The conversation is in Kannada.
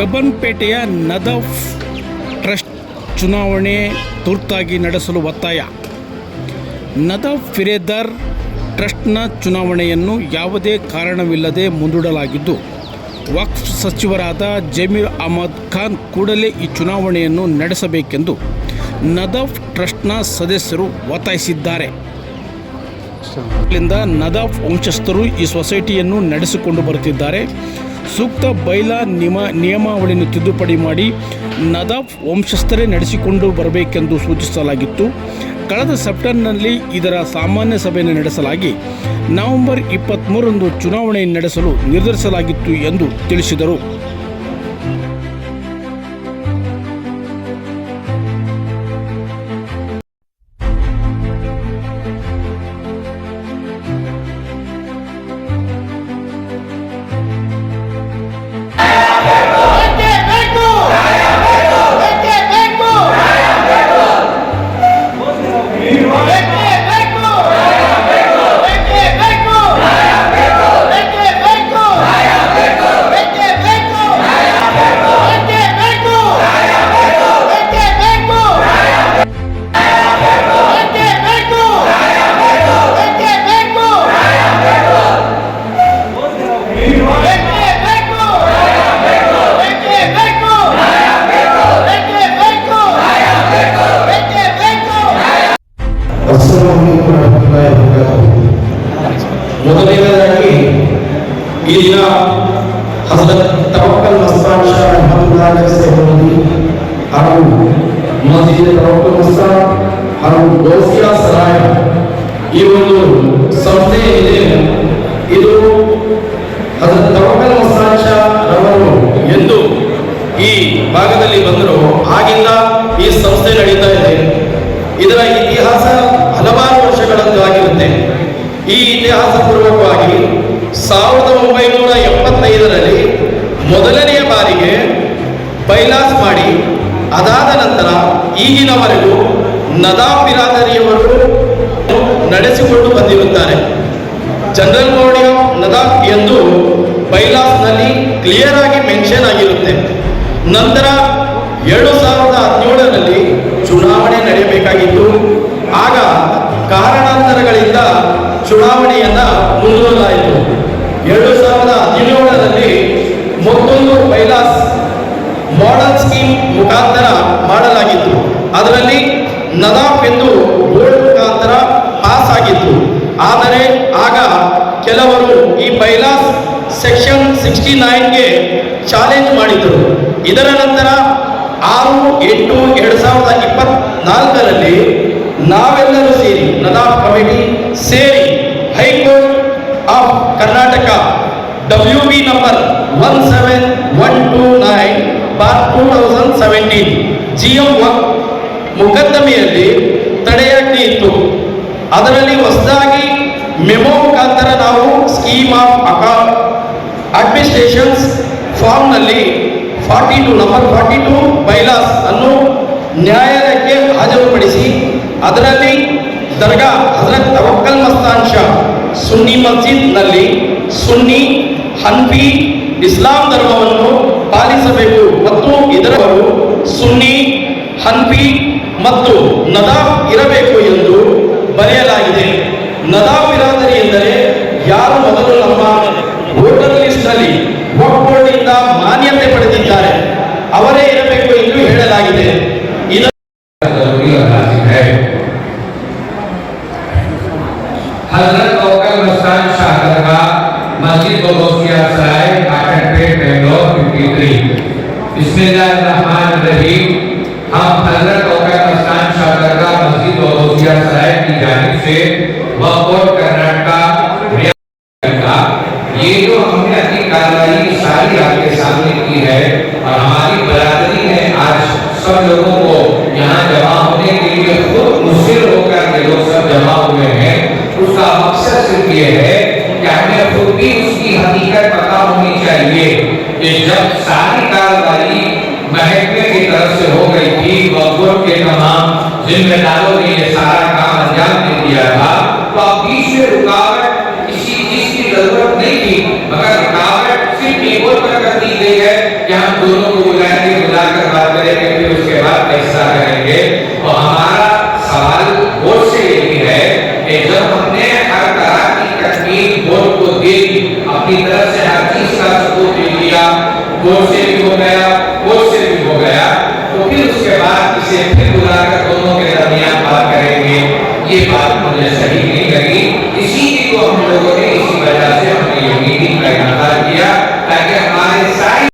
ಕಬ್ಬನ್ಪೇಟೆಯ ನದಫ್ ಟ್ರಸ್ಟ್ ಚುನಾವಣೆ ತುರ್ತಾಗಿ ನಡೆಸಲು ಒತ್ತಾಯ. ನದಫ್ ಫಿರೇದರ್ ಟ್ರಸ್ಟ್ನ ಚುನಾವಣೆಯನ್ನು ಯಾವುದೇ ಕಾರಣವಿಲ್ಲದೆ ಮುಂದೂಡಲಾಗಿದ್ದು, ವಕ್ಫ್ ಸಚಿವರಾದ ಜಮೀರ್ ಅಹಮದ್ ಖಾನ್ ಕೂಡಲೇ ಈ ಚುನಾವಣೆಯನ್ನು ನಡೆಸಬೇಕೆಂದು ನದಫ್ ಟ್ರಸ್ಟ್ನ ಸದಸ್ಯರು ಒತ್ತಾಯಿಸಿದ್ದಾರೆ. ನದಾಫ್ ವಂಶಸ್ಥರು ಈ ಸೊಸೈಟಿಯನ್ನು ನಡೆಸಿಕೊಂಡು ಬರುತ್ತಿದ್ದಾರೆ. ಸೂಕ್ತ ಬೈಲಾ ನಿಯಮ ನಿಯಮಾವಳಿಯನ್ನು ತಿದ್ದುಪಡಿ ಮಾಡಿ ನದಾಫ್ ವಂಶಸ್ಥರೇ ನಡೆಸಿಕೊಂಡು ಬರಬೇಕೆಂದು ಸೂಚಿಸಲಾಗಿತ್ತು. ಕಳೆದ ಸೆಪ್ಟೆಂಬರ್ನಲ್ಲಿ ಇದರ ಸಾಮಾನ್ಯ ಸಭೆಯನ್ನು ನಡೆಸಲಾಗಿ ನವೆಂಬರ್ ಇಪ್ಪತ್ತ್ಮೂರರಂದು ಚುನಾವಣೆ ನಡೆಸಲು ನಿರ್ಧರಿಸಲಾಗಿತ್ತು ಎಂದು ತಿಳಿಸಿದರು. गिरिया हजरत तवक्कल मस्तान शाह रहमतुल्लाह जैसे होगी हम मस्जिद तवक्कल मस्तान हम गौसिया सराय ये ಒಂದು ಸಂಸ್ಥೆ ಇದೆ. ಇದು ಅದರ ತವಕಲ್ ಮಸ್ತಾನ್ ಶಾ ರವರು ಎಂದು ಈ ಭಾಗದಲ್ಲಿ ಬಂದರು. ಆಗಿಂದ ಈ ಸಂಸ್ಥೆ ನಡೀತಾ ಇದೆ. ಇದರ ಇತಿಹಾಸ ಹಲವಾರು ವರ್ಷಗಳದ್ದಾಗಿರುತ್ತೆ ಈ ಇತಿಹಾಸ ಪೂರ್ವಕವಾಗಿ ಸಾವಿರದ ಒಂಬೈನೂರ ಎಪ್ಪತ್ತೈದರಲ್ಲಿ ಮೊದಲನೆಯ ಬಾರಿಗೆ ಬೈಲಾಸ್ ಮಾಡಿ, ಅದಾದ ನಂತರ ಈಗಿನವರೆಗೂ ನದಾ ಬಿರಾದರಿಯವರು ನಡೆಸಿಕೊಂಡು ಬಂದಿರುತ್ತಾರೆ. ಜನರಲ್ ಬಾಡಿ ಆಫ್ ನದಾಫ್ ಎಂದು ಬೈಲಾಸ್ನಲ್ಲಿ ಕ್ಲಿಯರ್ ಆಗಿ ಮೆನ್ಷನ್ ಆಗಿರುತ್ತೆ. ನಂತರ ಎರಡು ಸಾವಿರದ ಹದಿನೇಳರಲ್ಲಿ ಚುನಾವಣೆ ನಡೆಯಬೇಕಾಗಿತ್ತು. ಆಗ ಕಾರಣಾಂತರಗಳಿಂದ ಚುನಾವಣೆಯನ್ನ ಮುಂದೂಡಲಾಯಿತು ಎರಡು ಸಾವಿರದ ಹದಿನೇಳರಲ್ಲಿ ಮತ್ತೊಂದು ಬೈಲಾಸ್ ಮಾಡಲ್ ಸ್ಕೀಮ್ ಮುಖಾಂತರ ಮಾಡಲಾಗಿತ್ತು. ಅದರಲ್ಲಿ ನದಾಫ್ ಎಂದು ಬೋರ್ಡ್ ಮುಖಾಂತರ ಪಾಸ್ ಆಗಿತ್ತು. ಆದರೆ ಆಗ ಕೆಲವರು ಈ ಬೈಲಾಸ್ ಸೆಕ್ಷನ್ ಸಿಕ್ಸ್ಟಿ ನೈನ್ಗೆ ಚಾಲೆಂಜ್ ಮಾಡಿದರು. ಇದರ ನಂತರ ಆರು ಎಂಟು ಎರಡು ಸಾವಿರದ ಇಪ್ಪತ್ನಾಲ್ಕರಲ್ಲಿ ನಾವೆಲ್ಲರೂ ನದಾಫ್ ಕಮಿಟಿ ಸೇರಿ high court of Karnataka W B number one seven one two nine bar two thousand seventeen G M ಮೊಕದ್ದಮೆಯಲ್ಲಿ ತಡೆಯಾಜ್ಞೆ ಇತ್ತು. ಅದರಲ್ಲಿ ಹೊಸದಾಗಿ ಮೆಮೋ ಮುಖಾಂತರ ನಾವು scheme of account administrations ಫಾರ್ಮ್ನಲ್ಲಿ forty two number forty two bylaws ಅನ್ನು ನ್ಯಾಯಾಲಯಕ್ಕೆ ಹಾಜರುಪಡಿಸಿ, ಅದರಲ್ಲಿ ದರ್ಗಾ ಹಜರತ್ ತವಕ್ಕಲ್ ಮಸ್ತಾನ್ ಶಾ ಸುನ್ನಿ ಮಸ್ಜಿದ್ನಲ್ಲಿ ಸುನ್ನಿ, ಹನ್ಫಿ, ಇಸ್ಲಾಂ ಧರ್ಮವನ್ನು ಪಾಲಿಸಬೇಕು. ಮತ್ತು ಇದರವರು ಸುನ್ನಿ, ಹನ್ಫಿ ಮತ್ತು ನದಾಫ್ ಇರಬೇಕು ಎಂದು ಬರೆಯಲಾಗಿದೆ. ನದಾಫ್ ಬಿರಾದರಿ ಎಂದರೆ حضرت اوکل مسجد سرائے بسم اللہ الرحمن الرحیم، ہم حضرت اوکل مسجد سرائے کی جانب سے یہ جو ہم نے اپنی ساری آپ کے سامنے کی ہے اور ہماری برادری ہے آج سب لوگوں کو لیے ہے کہ ہمیں خود بھی اس کی حقیقت پتا ہونی چاہیے کہ جب ساری کاروائی محکمے کی طرف سے ہو گئی تھی، وقت کے تمام ذمہ داروں نے یہ سارا کام انجام دے دیا تھا۔ یہ بات مجھے صحیح نہیں لگی۔ اسی کو ہم لوگوں نے اسی وجہ سے ہم نے یہ کا انعقاد کیا۔